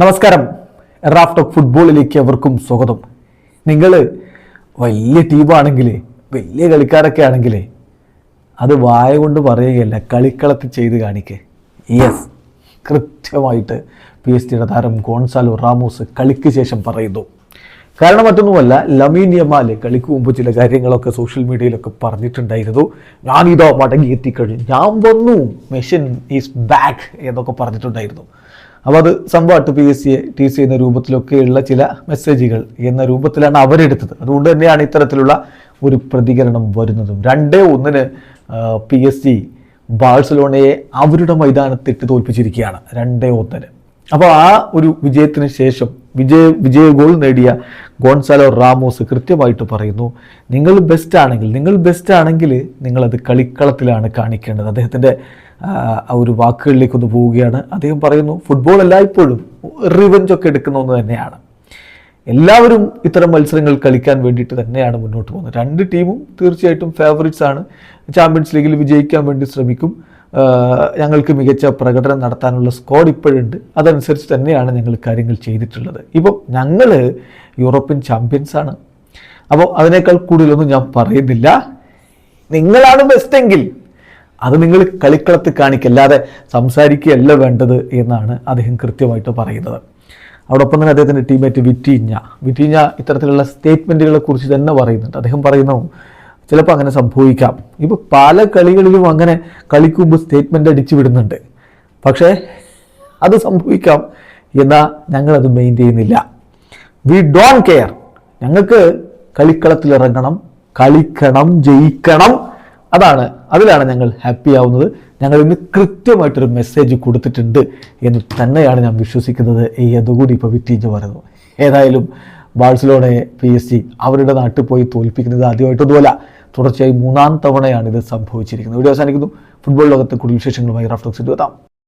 നമസ്കാരം. Raf talk ഫുട്ബോളിലേക്ക് അവർക്കും സ്വാഗതം. നിങ്ങൾ വലിയ ടീമാണെങ്കിൽ വലിയ കളിക്കാരൊക്കെ ആണെങ്കിൽ അത് വായ കൊണ്ട് പറയുകയല്ല കളിക്കളത്തിൽ ചെയ്ത് കാണിക്കേ. യെസ് കൃത്യമായിട്ട് പി എസ് ടിയുടെ താരം ഗോൺസാലോ റാമോസ് കളിക്ക് ശേഷം പറയുന്നു. കാരണം മറ്റൊന്നുമല്ല ലമീൻ യമാൽ കളിക്ക് മുമ്പ് ചില കാര്യങ്ങളൊക്കെ സോഷ്യൽ മീഡിയയിലൊക്കെ പറഞ്ഞിട്ടുണ്ടായിരുന്നു. ഞാനിതോ മടങ്ങി എത്തിക്കഴിഞ്ഞു ഞാൻ വന്നു. മെഷീൻ ഈസ് ബാക്ക് എന്നൊക്കെ പറഞ്ഞിട്ടുണ്ടായിരുന്നു. അപ്പോൾ അത് സംഭവമായിട്ട് പി എസ് സിയെ ടി സി എന്ന രൂപത്തിലൊക്കെയുള്ള ചില മെസ്സേജുകൾ എന്ന രൂപത്തിലാണ് അവരെടുത്തത്. അതുകൊണ്ട് തന്നെയാണ് ഇത്തരത്തിലുള്ള ഒരു പ്രതികരണം വരുന്നതും. രണ്ടേ ഒന്നിന് പി എസ് സി ബാഴ്സലോണയെ അവരുടെ മൈതാനത്തിട്ട് തോൽപ്പിച്ചിരിക്കുകയാണ്. രണ്ടേ ഒന്നിന്. അപ്പോൾ ആ ഒരു വിജയത്തിന് ശേഷം വിജയ വിജയ ഗോൾ നേടിയ ഗോൺസാലോ റാമോസ് കൃത്യമായിട്ട് പറയുന്നു നിങ്ങൾ ബെസ്റ്റ് ആണെങ്കിൽ നിങ്ങൾ ബെസ്റ്റ് ആണെങ്കിൽ നിങ്ങളത് കളിക്കളത്തിലാണ് കാണിക്കേണ്ടത്. അദ്ദേഹത്തിന്റെ ആ, ഒരു വാക്കുകളിലേക്ക് ഒന്ന് പോവുകയാണ്. അദ്ദേഹം പറയുന്നു ഫുട്ബോൾ എല്ലായ്പ്പോഴും റിവഞ്ച് ഒക്കെ എടുക്കുന്ന ഒന്ന് തന്നെയാണ്. എല്ലാവരും ഇത്തരം മത്സരങ്ങൾ കളിക്കാൻ വേണ്ടിയിട്ട് തന്നെയാണ് മുന്നോട്ട് പോകുന്നത്. രണ്ട് ടീമും തീർച്ചയായിട്ടും ഫേവറേറ്റ്സ് ആണ്. ചാമ്പ്യൻസ് ലീഗിൽ വിജയിക്കാൻ വേണ്ടി ശ്രമിക്കും. ഞങ്ങൾക്ക് മികച്ച പ്രകടനം നടത്താനുള്ള സ്കോഡ് ഇപ്പോഴുണ്ട്. അതനുസരിച്ച് തന്നെയാണ് ഞങ്ങൾ കാര്യങ്ങൾ ചെയ്തിട്ടുള്ളത്. ഇപ്പം ഞങ്ങൾ യൂറോപ്യൻ ചാമ്പ്യൻസ് ആണ്. അപ്പോൾ അതിനേക്കാൾ കൂടുതലൊന്നും ഞാൻ പറയുന്നില്ല. നിങ്ങളാണ് ബെസ്റ്റ് എങ്കിൽ അത് നിങ്ങൾ കളിക്കളത്ത് കാണിക്കല്ലാതെ സംസാരിക്കുകയല്ല വേണ്ടത് എന്നാണ് അദ്ദേഹം കൃത്യമായിട്ട് പറയുന്നത്. അതോടൊപ്പം തന്നെ അദ്ദേഹത്തിന്റെ ടീമേറ്റ് വിറ്റീഞ്ഞ. വിറ്റീഞ്ഞ ഇത്തരത്തിലുള്ള സ്റ്റേറ്റ്മെന്റുകളെ കുറിച്ച് തന്നെ പറയുന്നുണ്ട്. അദ്ദേഹം പറയുന്നു ചിലപ്പോൾ അങ്ങനെ സംഭവിക്കാം. ഇപ്പോൾ പല കളികളിലും അങ്ങനെ കളിക്കുമ്പോൾ സ്റ്റേറ്റ്മെന്റ് അടിച്ചു വിടുന്നുണ്ട്. പക്ഷേ അത് സംഭവിക്കാം എന്നാൽ ഞങ്ങളത് മെയിൻ ചെയ്യുന്നില്ല. വി ഡോൺ കെയർ ഞങ്ങൾക്ക് കളിക്കളത്തിൽ ഇറങ്ങണം കളിക്കണം ജയിക്കണം. അതാണ് അതിലാണ് ഞങ്ങൾ ഹാപ്പി ആവുന്നത്. ഞങ്ങൾ ഇന്ന് കൃത്യമായിട്ടൊരു മെസ്സേജ് കൊടുത്തിട്ടുണ്ട് എന്ന് തന്നെയാണ് ഞാൻ വിശ്വസിക്കുന്നത്. ഈ അതുകൂടി ഇപ്പോൾ വിറ്റീജ് പറയുന്നു. ഏതായാലും ബാഴ്സലോണയെ പി എസ് സി അവരുടെ നാട്ടിൽ പോയി തോൽപ്പിക്കുന്നത് ആദ്യമായിട്ടൊന്നുമല്ല തുടർച്ചയായി മൂന്നാം തവണയാണ് ഇത് സംഭവിച്ചിരിക്കുന്നത്. വീഡിയോ അവസാനിക്കുന്നു. ഫുട്ബോൾ ലോകത്ത് കൂടുതൽ വിശേഷങ്ങളുമായി റഫ്ലോക്സ് എത്താം.